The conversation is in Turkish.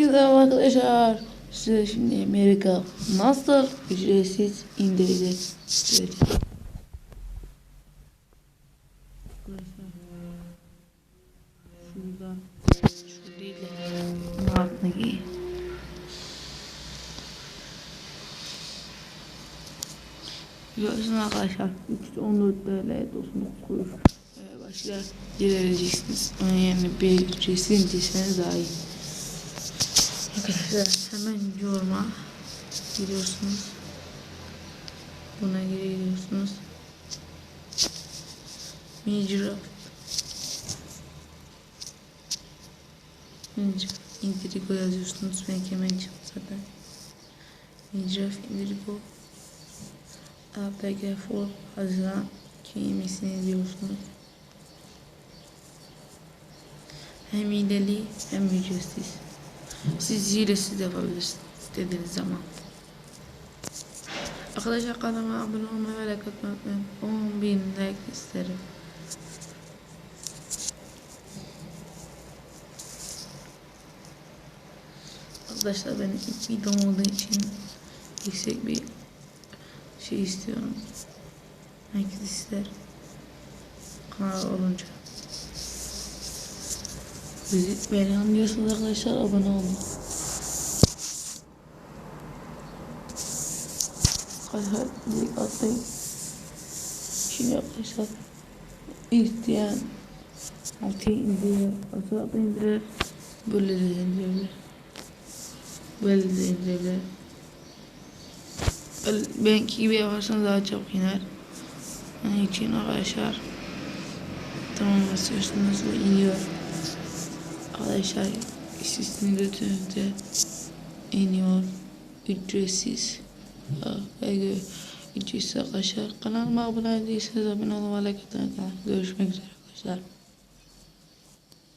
Hepinize merhaba arkadaşlar. Size şimdi Amerika nasıl ücretsiz. Arkadaşlar, Şurada, şu değil de Biliyorsunuz arkadaşlar 314 TL 99 kuruş ee, başka yer vereceksiniz. Onun yerine bir ücretsiz indirseniz daha iyi. Arkadaşlar hemen yoruma giriyorsunuz. Buna giriyorsunuz. Minecraft. Minecraft Indirigo yazıyorsunuz. Ben hemen çıktı zaten. Minecraft Indirigo. APG for Haziran 2020'sini diyorsunuz. Hem hileli hem ücretsiz. Siz hilesiz yapabilirsiniz istediğiniz zaman. Arkadaşlar kanalıma abone olmayı ve like atmayı unutmayın. 10 bin like isterim. Arkadaşlar benim ilk videom olduğu için yüksek bir şey istiyorum. Herkes ister. Kanal olunca. Bizi beni anlıyorsunuz arkadaşlar abone olun. Hadi hadi atlayın. Şimdi arkadaşlar isteyen altı indiriyor, altı indirir, böyle de indirebilir. Böyle de indirebilir. Benimki gibi yaparsanız daha çabuk iner. Onun için arkadaşlar tamam basıyorsunuz ve iniyor. Arkadaşlar sesini götürdüğünüzde iniyor. Ücretsiz. Ve ücretsiz arkadaşlar. Kanalıma abone değilseniz abone olmayı, like atmayı, görüşmek üzere arkadaşlar.